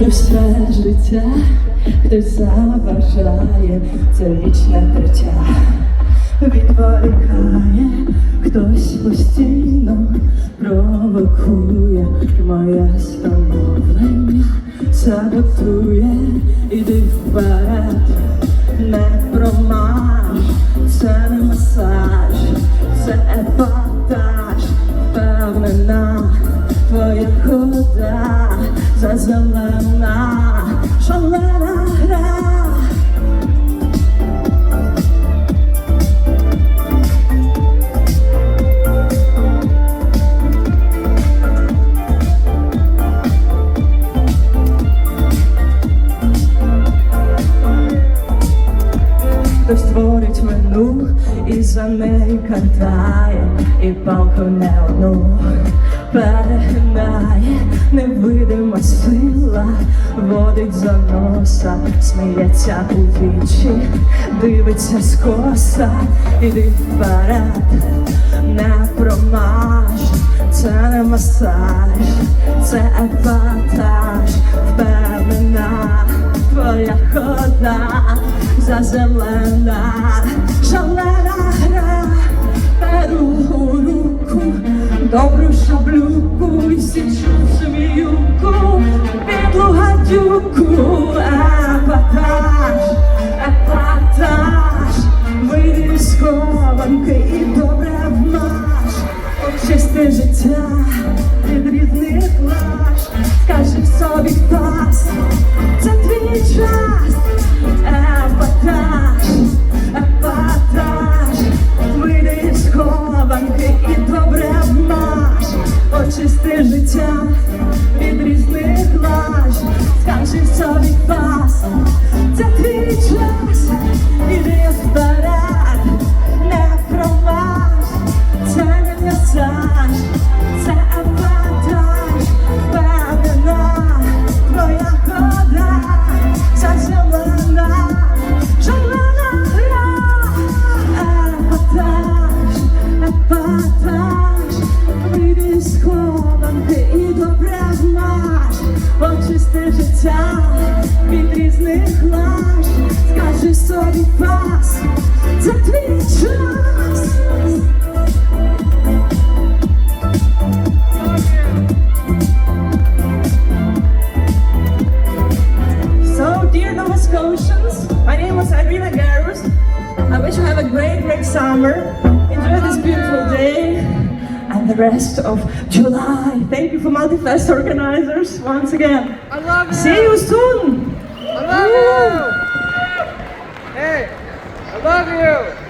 І все життя хтось заважає, це вічне тертя. Відволікає, хтось постійно провокує моє становлення, саботує, іди вперед, не промаж, зазелена, шалена гра. Хтось і палку не одну перегинає, водить за носа, сміється у вічі, дивиться скоса, іди вперед, не промаж, це не масаж, це епатаж, впевнена твоя хода зазелена, шалена гра, беру руку, добру шаблюку і січу очисти життя від різних лаж, скажи собі пас, очисти життя від різних лаж, скажи собі dear Nova Scotians. My name is Irina Garus. I wish you have a great, great summer. Enjoy this beautiful day and the rest of July. Thank you for Multifest organizers once again. I love you. See you soon. I love Woo. you. Hey, I love you.